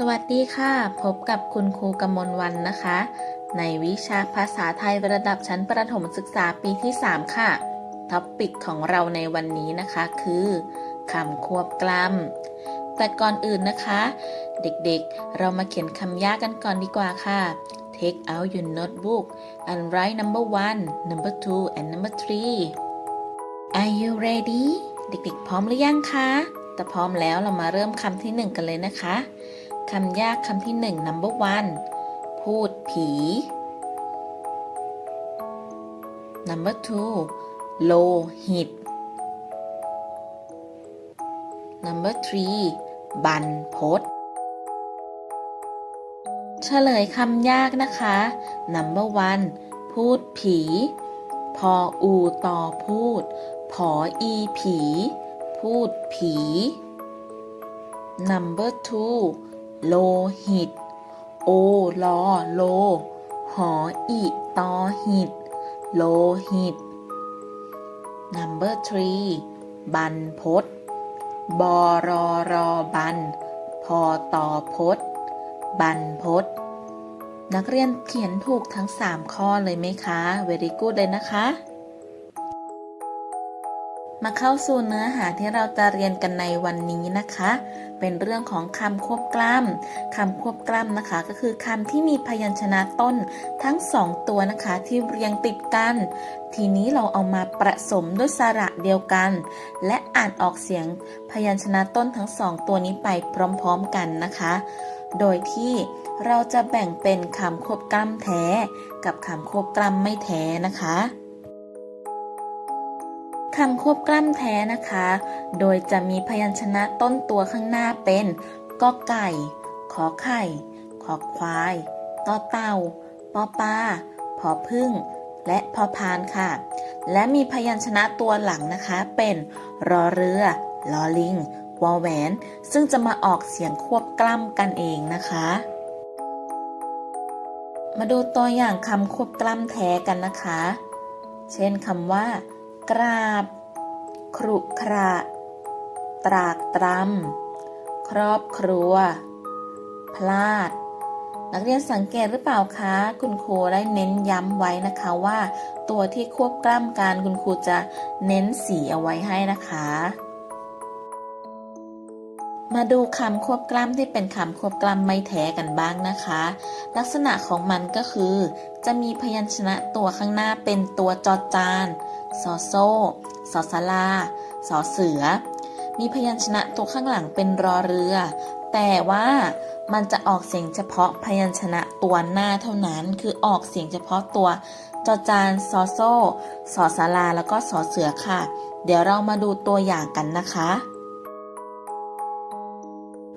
สวัสดีค่ะ พบกับคุณครูกมลวันนะคะ ในวิชาภาษาไทยระดับชั้นประถมศึกษาปีที่ 3 ค่ะ ท็อปปิกของเราในวันนี้นะคะคือคำควบกล้ำแต่ก่อนอื่นนะคะ เด็กๆ เรามาเขียนคำยากกันก่อนดีกว่าค่ะ Take out your notebook and write number one number two and number three Are you ready เด็กๆ พร้อมหรือยังคะ แต่พร้อมแล้วเรามาเริ่มคำที่หนึ่งกันเลยนะคะ คำยากคำที่หนึ่ง number one พูดผี number two โลหิต number three บันพศเฉลยคำยากนะคะ number one พูดผี พออูต่อพูด ผออีผี พูดผี number two โลหิต โอลอโล หออีตอหิต โลหิต number three บันพศบอรอรอบัน พอต่อพศบันพศนักเรียนเขียนถูกทั้ง 3 ข้อเลยไหมคะ very good เลยนะคะ มาเข้าสู่เนื้อหาที่เราจะเรียนกันในวันนี้นะคะ เป็นเรื่องของคำควบกล้ำคำควบกล้ำนะคะ ก็คือคำที่มีพยัญชนะต้นทั้งสองตัวนะคะ ที่เรียงติดกัน ทีนี้เราเอามาผสมด้วยสระเดียวกัน และอ่านออกเสียงพยัญชนะต้นทั้งสองตัวนี้ไปพร้อมๆกันนะคะ โดยที่เราจะแบ่งเป็นคำควบกล้ำแท้ กับคำควบกล้ำไม่แท้นะคะ คำควบกล้ำแท้นะคะ โดยจะมีพยัญชนะต้นตัวข้างหน้าเป็นกอไก่ ขอไข่ ขอควายต่อเต่าปอปลาพอพึ่ง และพอพานค่ะ และมีพยัญชนะตัวหลังนะคะ เป็นรอเรือ ลอลิง วอแหวน ซึ่งจะมาออกเสียงควบกล้ำกันเองนะคะมาดูตัวอย่างคำควบกล้ำแท้กันนะคะ เช่นคำว่า กราบ ครุขระ ตรากตรำ ครอบครัว พลาด นักเรียนสังเกตหรือเปล่าคะ คุณครูได้เน้นย้ำไว้นะคะว่า ตัวที่ควบกล้ำกันคุณครูจะเน้นสีเอาไว้ให้นะคะมาดูคำควบกล้ำที่เป็นคำควบกล้ำไม่แท้กันบ้างนะคะ ลักษณะของมันก็คือ จะมีพยัญชนะตัวข้างหน้าเป็นตัวจอจาน สอโซ่สอสลาสอเสือ มีพยัญชนะตัวข้างหลังเป็นรอเรือ แต่ว่ามันจะออกเสียงเฉพาะพยัญชนะตัวหน้าเท่านั้น คือออกเสียงเฉพาะตัวจอจานซอโซ่สอสลาแล้วก็สอเสือค่ะ เดี๋ยวเรามาดูตัวอย่างกันนะคะ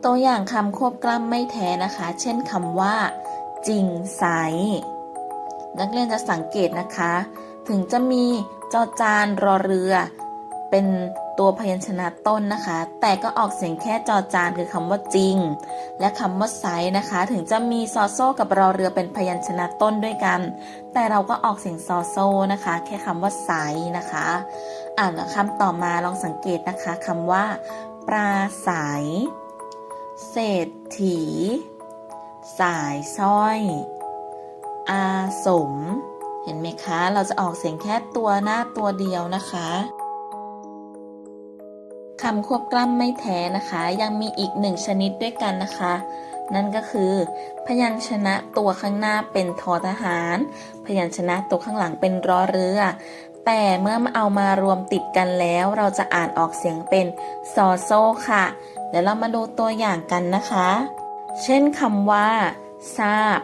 ตัวอย่างคำควบกล้ำไม่แท้นะคะ เช่นคำว่า จริงใส นักเรียนจะสังเกตนะคะ ถึงจะมี จอจานรอเรือ เป็นตัวพยัญชนะต้นนะคะ แต่ก็ออกเสียงแค่จอจานคือคำว่าจริง และคำว่าไซนะคะ ถึงจะมีซอโซกับรอเรือเป็นพยัญชนะต้นด้วยกัน แต่เราก็ออกเสียงซอโซนะคะ แค่คำว่าไซนะคะ อ่านคำต่อมาลองสังเกตนะคะคำว่าปราศัยเศรษฐี สายสร้อย อาสม ห็นไหมคะ เราจะออกเสียงแค่ตัวหน้าตัวเดียวนะคะคำควบกล้ำไม่แท้นะคะ ยังมีอีกหนึ่งชนิดด้วยกันนะคะ นั่นก็คือ พยัญชนะตัวข้างหน้าเป็นทอทหาร พยัญชนะตัวข้างหลังเป็นรอเรือ แต่เมื่อมาเอามารวมติดกันแล้ว เราจะอ่านออกเสียงเป็นซอโซค่ะเดี๋ยวเรามาดูตัวอย่างกันนะคะ เช่นคำว่าทราบ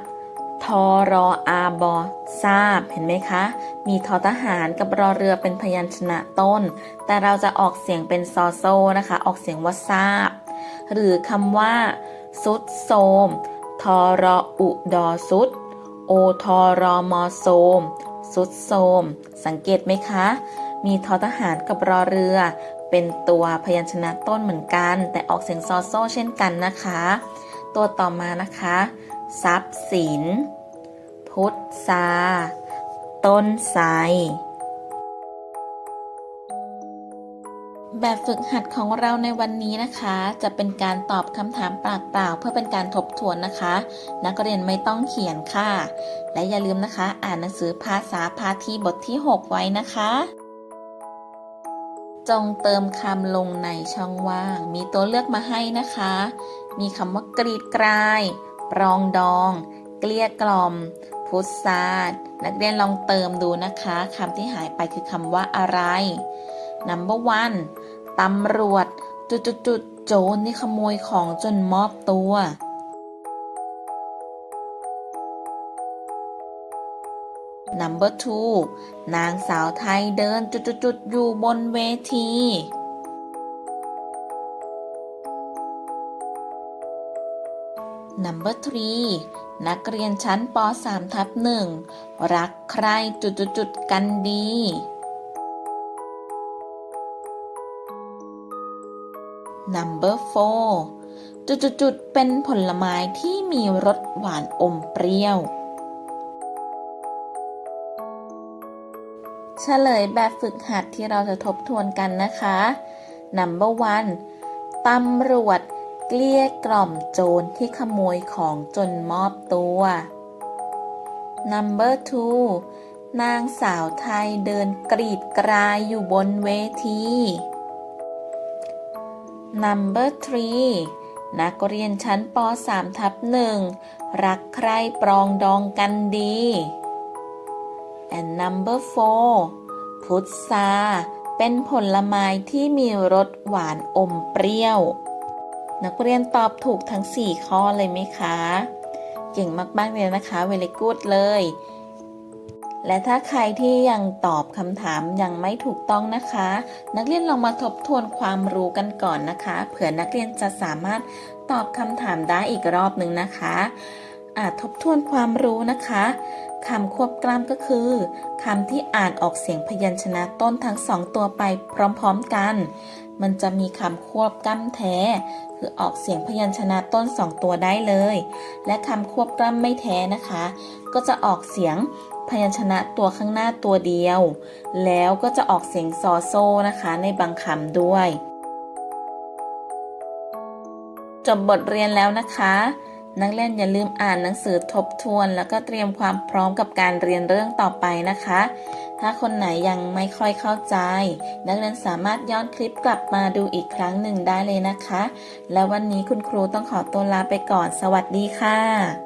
ทอรออาบอทราบเห็นไหมคะ มีทอทหารกับรอเรือเป็นพยัญชนะต้น แต่เราจะออกเสียงเป็นซอโซนะคะ ออกเสียงว่าทราบ หรือคำว่า สุดโสมทอรออุดอสุด โอทอรอมอโสมสุดโสมสังเกตไหมคะ มีทอทหารกับรอเรือ เป็นตัวพยัญชนะต้นเหมือนกัน แต่ออกเสียงซอโซเช่นกันนะคะ ตัวต่อมานะคะ ทรัพย์สิน พุทธาต้นไทรแบบบฝึกหัดของเราในวันนี้นะคะ จะเป็นการตอบคำถามปากเปล่า เพื่อเป็นการทบทวนนะคะ นักเรียนไม่ต้องเขียนค่ะ และอย่าลืมนะคะ อ่านหนังสือภาษาพาทีบทที่ 6 ไว้นะคะ จงเติมคำลงในช่องว่าง มีตัวเลือกมาให้นะคะ มีคำว่ากรีดกราย ปรองดอง เกลี้ยกล่อม พุทธาดนักเรียนลองเติมดูนะคะคำที่หายไปคือคำว่าอะไร number one ตำรวจ จุดจุดจุดๆๆโจรที่ขโมยของจนมอบตัว number two นางสาวไทยเดินจุดจุดจุดๆๆอยู่บนเวที number three นักเรียนชั้นป .3 ทับหนึ่งรักใครจุดจุดจุดๆกันดี number four จุดจุดจุดๆเป็นผลไม้ที่มีรสหวานอมเปรี้ยว เฉลยแบบฝึกหัดที่เราจะทบทวนกันนะคะ number one ตำรวจ เกลี้ยกล่อมโจรที่ขโมยของจนมอบตัว number two นางสาวไทยเดินกรีดกรายอยู่บนเวที number three นักเรียนชั้นป .3 ทับหนึ่งรักใครปรองดองกันดี and number four พุทราเป็นผลไม้ที่มีรสหวานอมเปรี้ยว นักเรียนตอบถูกทั้ง 4 ข้อเลยไหมคะ เก่งมากๆเลยนะคะเวลกูดเลย และถ้าใครที่ยังตอบคำถามยังไม่ถูกต้องนะคะ นักเรียนลองมาทบทวนความรู้กันก่อนนะคะ เผื่อนักเรียนจะสามารถตอบคำถามได้อีกรอบหนึ่งนะคะอาทบทวนความรู้นะคะคำควบกล้ำก็คือคำที่อ่านออกเสียงพยัญชนะต้นทั้งสองตัวไปพร้อมๆกัน มันจะมีคำควบกล้ำแท้คือออกเสียงพยัญชนะต้นสองตัวได้เลย และคำควบกล้ำไม่แท้นะคะ ก็จะออกเสียงพยัญชนะตัวข้างหน้าตัวเดียว แล้วก็จะออกเสียงซอโซนะคะ ในบางคำด้วย จบบทเรียนแล้วนะคะ นักเรียนอย่าลืมอ่านหนังสือทบทวน แล้วก็เตรียมความพร้อมกับการเรียนเรื่องต่อไปนะคะ ถ้าคนไหนยังไม่ค่อยเข้าใจ นักเรียนสามารถย้อนคลิปกลับมาดูอีกครั้งหนึ่งได้เลยนะคะ และวันนี้คุณครูต้องขอตัวลาไปก่อน สวัสดีค่ะ